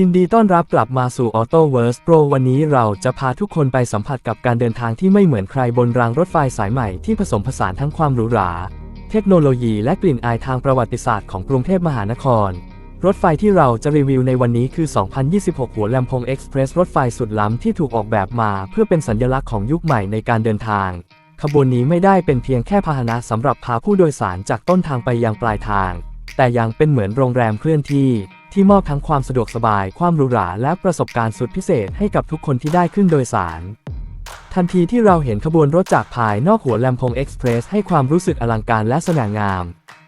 ยินดีต้อนรับกลับมาสู่ AutoVerse Pro วันนี้เราจะพาทุกคนไปสัมผัสกับการเดินทางที่ไม่เหมือนใครบนรางรถไฟสายใหม่ที่ผสมผสานทั้งความหรูหรา เทคโนโลยีและกลิ่นอายทางประวัติศาสตร์ของกรุงเทพมหานคร รถไฟที่เราจะรีวิวในวันนี้คือ 2026 หัวลำโพงเอ็กซ์เพรสรถไฟสุดล้ำที่ถูกออกแบบมา เพื่อเป็นสัญลักษณ์ของยุคใหม่ในการเดินทาง ขบวนนี้ไม่ได้เป็นเพียงแค่พาหนะสำหรับพาผู้โดยสารจากต้นทางไปยังปลายทาง แต่ยังเป็นเหมือนโรงแรมเคลื่อนที่ ที่มอบทั้งความสะดวกสบาย ความหรูหรา และประสบการณ์สุดพิเศษให้กับทุกคนที่ได้ขึ้นโดยสาร ทันทีที่เราเห็นขบวนรถจากภายนอกหัวแลำโพงเอ็กซ์เพรสให้ความรู้สึกอลังการและสง่างาม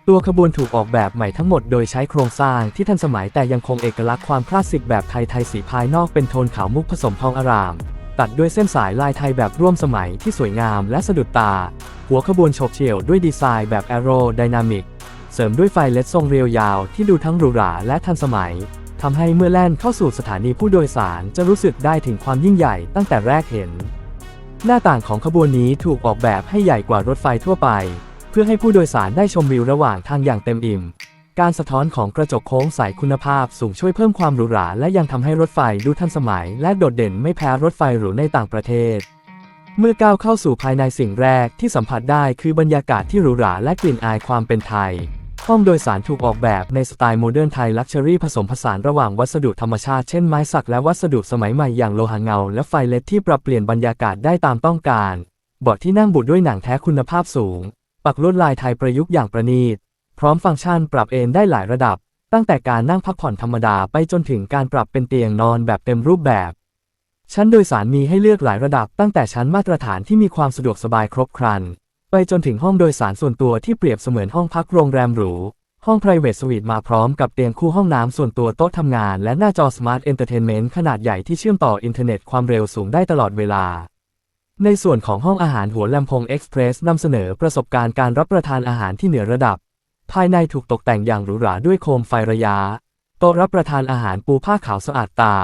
ตัวขบวนถูกออกแบบใหม่ทั้งหมดโดยใช้โครงสร้างที่ทันสมัยแต่ยังคงเอกลักษณ์ความคลาสสิกแบบไทยๆสีภายนอกเป็นโทนขาวมุกผสมทองอารามตัดด้วยเส้นสายลายไทยแบบร่วมสมัยที่สวยงามและสะดุดตา หัวขบวนโฉบเฉี่ยวด้วยดีไซน์แบบแอโรไดนามิก เสริมด้วยไฟเลดทรงเรียวยาวที่ดูทั้งหรูหราและทันสมัยทำให้เมื่อแล่นเข้าสู่สถานีผู้โดยสารจะรู้สึกได้ถึงความยิ่งใหญ่ตั้งแต่แรกเห็น หน้าต่างของขบวนนี้ถูกออกแบบให้ใหญ่กว่ารถไฟทั่วไป เพื่อให้ผู้โดยสารได้ชมวิวระหว่างทางอย่างเต็มอิ่ม การสะท้อนของกระจกโค้งใสคุณภาพสูงช่วยเพิ่มความหรูหราและยังทำให้รถไฟดูทันสมัย และโดดเด่นไม่แพ้รถไฟหรูในต่างประเทศ เมื่อก้าวเข้าสู่ภายในสิ่งแรกที่สัมผัสได้คือบรรยากาศที่หรูหราและกลิ่นอายความเป็นไทย ห้องโดยสารถูกออกแบบในสไตล์โมเดิร์นไทยลักชัวรี่ผสมผสานระหว่างวัสดุธรรมชาติเช่นไม้สักและวัสดุสมัยใหม่อย่างโลหะเงา และไฟเลดที่ปรับเปลี่ยนบรรยากาศได้ตามต้องการ เบาะที่นั่งบุด้วยหนังแท้คุณภาพสูง ปักลวดลายไทยประยุกต์อย่างประณีต พร้อมฟังก์ชันปรับเอนได้หลายระดับ ตั้งแต่การนั่งพักผ่อนธรรมดาไปจนถึงการปรับเป็นเตียงนอนแบบเต็มรูปแบบ ชั้นโดยสารมีให้เลือกหลายระดับ ตั้งแต่ชั้นมาตรฐานที่มีความสะดวกสบายครบครัน ไปจนถึงห้องโดยสารส่วนตัวที่เปรียบเสมือนห้องพักโรงแรมหรู ห้อง private suite มาพร้อมกับเตียงคู่ห้องน้ำส่วนตัวโต๊ะทำงาน และหน้าจอ Smart Entertainment ขนาดใหญ่ที่เชื่อมต่ออินเทอร์เน็ตความเร็วสูงได้ตลอดเวลา ในส่วนของห้องอาหารหัวลำโพงเอ็กซ์เพรสนำเสนอประสบการณ์การรับประทานอาหารที่เหนือระดับ ภายในถูกตกแต่งอย่างหรูหราด้วยโคมไฟระยะโต๊ะรับประทานอาหารปูผ้าขาวสะอาดตา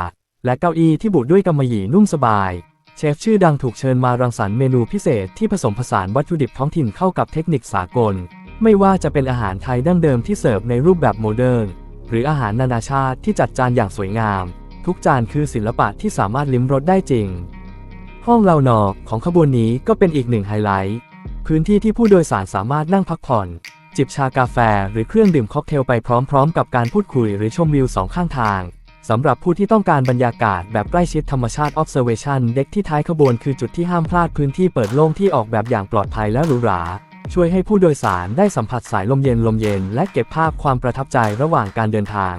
และเก้าอี้ที่บุด้วยกำมะหยี่นุ่มสบาย เชฟชื่อดังถูกเชิญมารังสรรค์เมนูพิเศษที่ผสมผสานวัตถุดิบท้องถิ่นเข้ากับเทคนิคสากล ไม่ว่าจะเป็นอาหารไทยดั้งเดิมที่เสิร์ฟในรูปแบบโมเดิร์นหรืออาหารนานาชาติที่จัดจานอย่างสวยงาม ทุกจานคือศิลปะที่สามารถลิ้มรสได้จริง ห้องเลานอของขบวนนี้ก็เป็นอีกหนึ่งไฮไลท์พื้นที่ที่ผู้โดยสารสามารถนั่งพักผ่อน จิบชากาแฟ หรือเครื่องดื่มค็อกเทลไปพร้อม ๆ กับการพูดคุยหรือชมวิวสองข้างทาง สำหรับผู้ที่ต้องการบรรยากาศแบบใกล้ชิดธรรมชาติ observation deck ที่ท้ายขบวนคือจุดที่ห้ามพลาดพื้นที่เปิดโล่งที่ออกแบบอย่างปลอดภัยและหรูหรา ช่วยให้ผู้โดยสารได้สัมผัสสายลมเย็นลมเย็น และเก็บภาพความประทับใจระหว่างการเดินทาง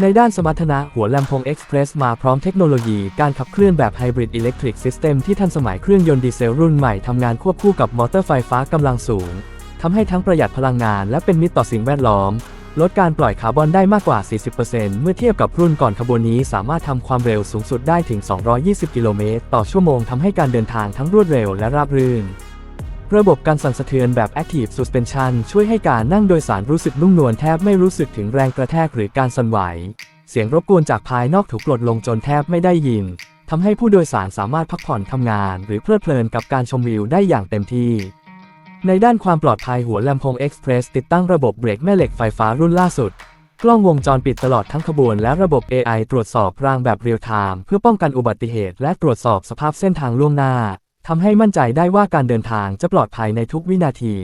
ในด้านสมรรถนะหัวลำโพง Express มาพร้อมเทคโนโลยีการขับเคลื่อนแบบ Hybrid Electric System ที่ทันสมัยเครื่องยนต์ดีเซลรุ่นใหม่ทำงานควบคู่กับมอเตอร์ไฟฟ้ากำลังสูงทำให้ทั้งประหยัดพลังงานและเป็นมิตรต่อสิ่งแวดล้อม ลดการปล่อยคาร์บอนได้มากกว่า 40%เมื่อเทียบกับรุ่นก่อนขบวนนี้สามารถทำความเร็วสูงสุดได้ถึง 220 กิโลเมตรต่อชั่วโมงทำให้การเดินทางทั้งรวดเร็วและราบรื่น ระบบการสั่นสะเทือนแบบ Active Suspension ช่วยให้การนั่งโดยสารรู้สึกนุ่มนวลแทบไม่รู้สึกถึงแรงกระแทกหรือการสั่นไหว เสียงรบกวนจากภายนอกถูกลดลงจนแทบไม่ได้ยินทำให้ผู้โดยสารสามารถพักผ่อนทำงาน หรือเพลิดเพลินกับการชมวิวได้อย่างเต็มที่ ในด้านความปลอดภัยหัวลำโพง Express ติดตั้งระบบเบรกแม่เหล็กไฟฟ้ารุ่นล่าสุด กล้องวงจรปิดตลอดทั้งขบวนและระบบ AI ตรวจสอบรางแบบเรียลไทม์เพื่อป้องกันอุบัติเหตุ และตรวจสอบสภาพเส้นทางล่วงหน้าทำให้มั่นใจได้ว่าการเดินทางจะปลอดภัยในทุกวินาที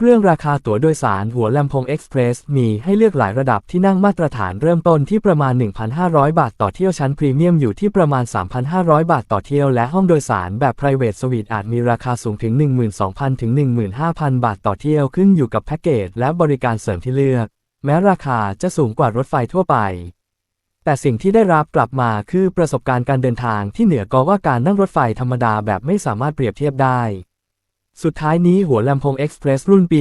เรื่องราคาตั๋วโดยสารหัวลำโพง Express มีให้เลือกหลายระดับที่นั่งมาตรฐานเริ่มต้นที่ประมาณ 1,500 บาทต่อเที่ยวชั้นพรีเมียมอยู่ที่ประมาณ 3,500 บาทต่อเที่ยวและห้องโดยสารแบบ private suite อาจมีราคาสูงถึง 12,000 ถึง 15,000 บาทต่อเที่ยวขึ้นอยู่กับแพ็กเกจและบริการเสริมที่เลือก แม้ราคาจะสูงกว่ารถไฟทั่วไป แต่สิ่งที่ได้รับกลับมาคือประสบการณ์การเดินทางที่เหนือกว่าการนั่งรถไฟธรรมดาแบบไม่สามารถเปรียบเทียบได้ สุดท้ายนี้หัวลำโพง Express รุ่นปี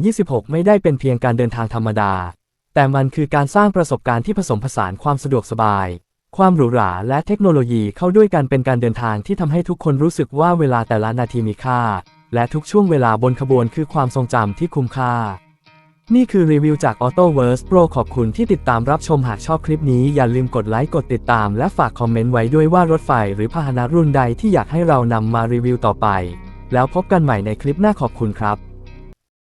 2026 ไม่ได้เป็นเพียงการเดินทางธรรมดา แต่มันคือการสร้างประสบการณ์ที่ผสมผสานความสะดวกสบาย ความหรูหราและเทคโนโลยีเข้าด้วยกันเป็นการเดินทางที่ทำให้ทุกคนรู้สึกว่าเวลาแต่ละนาทีมีค่า และทุกช่วงเวลาบนขบวนคือความทรงจำที่คุ้มค่า นี่คือรีวิวจาก AutoVerse Pro ขอบคุณที่ติดตามรับชมหากชอบคลิปนี้อย่าลืมกดไลค์กดติดตาม และฝากคอมเมนต์ไว้ด้วยว่ารถไฟหรือพาหนะรุ่นใดที่อยากให้เรานำมารีวิวต่อไป แล้วพบกันใหม่ในคลิปหน้าขอบคุณครับ